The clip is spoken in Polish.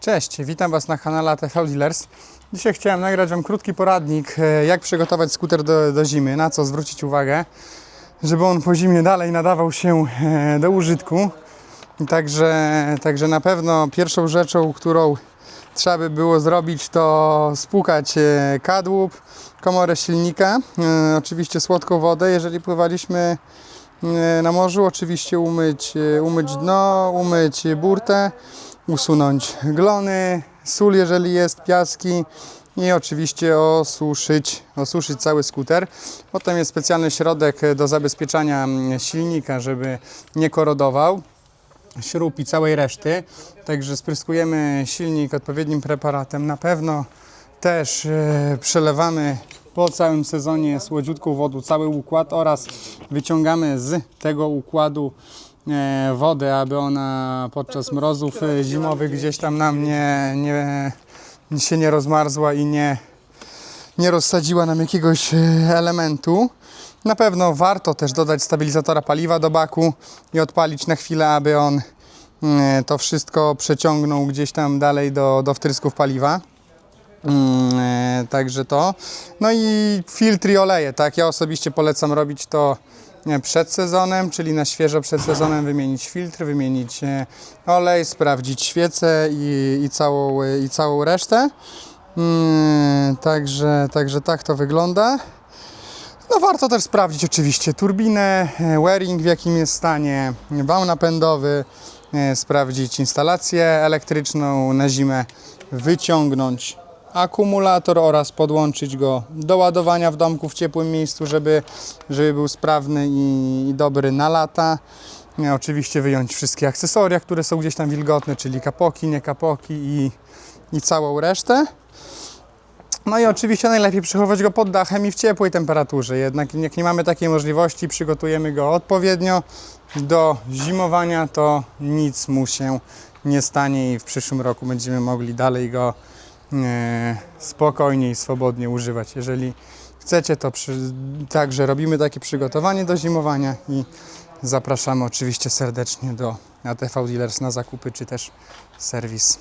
Cześć, witam Was na kanale ATV Dealers. Dzisiaj chciałem nagrać Wam krótki poradnik, e, jak przygotować skuter do, do zimy, na co zwrócić uwagę, żeby on po zimie dalej nadawał się e, do użytku. Także, także na pewno pierwszą rzeczą, którą trzeba by było zrobić, to spłukać e, kadłub, komorę silnika, oczywiście słodką wodę, jeżeli pływaliśmy na morzu, oczywiście umyć, e, umyć dno, umyć burtę, usunąć glony, sól jeżeli jest, piaski i oczywiście osuszyć, osuszyć cały skuter. Potem jest specjalny środek do zabezpieczania mm, silnika, żeby nie korodował śrub i całej reszty. Także spryskujemy silnik odpowiednim preparatem. Na pewno też e, przelewamy po całym sezonie słodziutką wodą cały układ oraz wyciągamy z tego układu e, wodę, aby ona podczas mrozów e, zimowych gdzieś tam nam nie, nie, się nie rozmarzła i nie, nie rozsadziła nam jakiegoś e, elementu. Na pewno warto też dodać stabilizatora paliwa do baku i odpalić na chwilę, aby on to wszystko przeciągnął gdzieś tam dalej do, do wtrysków paliwa. Mm, e, Także to. No i filtry oleje, tak? Ja osobiście polecam robić to e, przed sezonem, czyli na świeżo przed sezonem wymienić filtr, wymienić e, olej, sprawdzić świecę i, i, całą, i całą resztę. Mm, Także, także tak to wygląda. No warto też sprawdzić oczywiście turbinę, wearing w jakim jest stanie, wał napędowy, sprawdzić instalację elektryczną na zimę, wyciągnąć akumulator oraz podłączyć go do ładowania w domku w ciepłym miejscu, żeby, żeby był sprawny i, i dobry na lata. E, Oczywiście wyjąć wszystkie akcesoria, które są gdzieś tam wilgotne, czyli kapoki, nie kapoki i, i całą resztę. No i oczywiście najlepiej przechowywać go pod dachem i w ciepłej temperaturze. Jednak jak nie mamy takiej możliwości, przygotujemy go odpowiednio do zimowania, to nic mu się nie stanie i w przyszłym roku będziemy mogli dalej go spokojnie i swobodnie używać. Jeżeli chcecie, to przy, także robimy takie przygotowanie do zimowania i zapraszamy oczywiście serdecznie do ATV Dealers na zakupy czy też serwis.